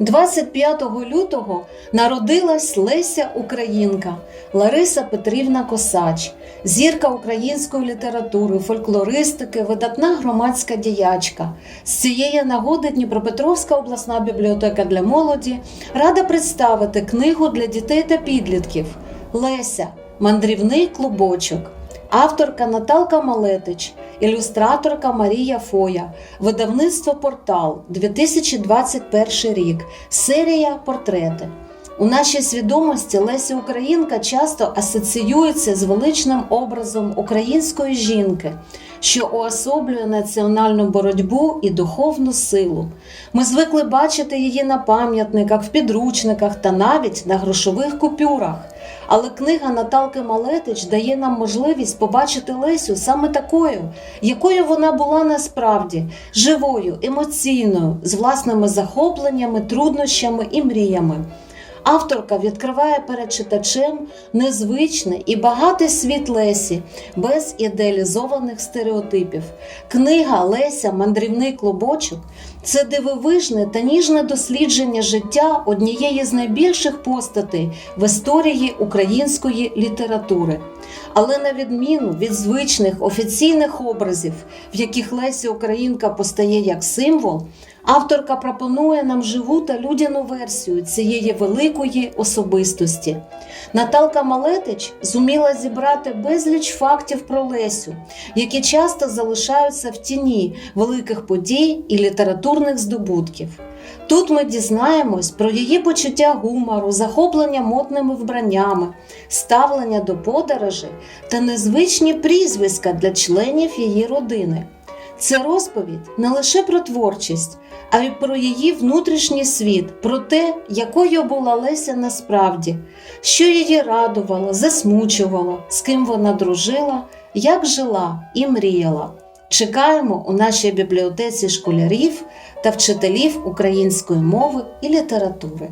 25 лютого народилась Леся Українка Лариса Петрівна Косач, зірка української літератури, фольклористики, видатна громадська діячка. З цієї нагоди Дніпропетровська обласна бібліотека для молоді рада представити книгу для дітей та підлітків Леся Мандрівний клубочок. Авторка Наталка Малетич, ілюстраторка Марія Фоя, видавництво Портал 2021 рік, серія Портрети. У нашій свідомості Леся Українка часто асоціюється з величним образом української жінки, що уособлює національну боротьбу і духовну силу. Ми звикли бачити її на пам'ятниках, в підручниках та навіть на грошових купюрах. Але книга Наталки Малетич дає нам можливість побачити Лесю саме такою, якою вона була насправді живою, емоційною, з власними захопленнями, труднощами і мріями. Авторка відкриває перед читачем незвичний і багатий світ Лесі без ідеалізованих стереотипів. Книга Леся Мандрівний клубочок це дивовижне та ніжне дослідження життя однієї з найбільших постатей в історії української літератури. Але на відміну від звичних офіційних образів, в яких Леся Українка постає як символ, авторка пропонує нам живу та людяну версію цієї великої особистості. Наталка Малетич зуміла зібрати безліч фактів про Лесю, які часто залишаються в тіні великих подій і літературних здобутків. Тут ми дізнаємось про її почуття гумору, захоплення модними вбраннями, ставлення до подорожей та незвичні прізвиська для членів її родини. Це розповідь не лише про творчість, а й про її внутрішній світ, про те, якою була Леся насправді, що її радувало, засмучувало, з ким вона дружила, як жила і мріяла. Чекаємо у нашій бібліотеці школярів та вчителів української мови і літератури.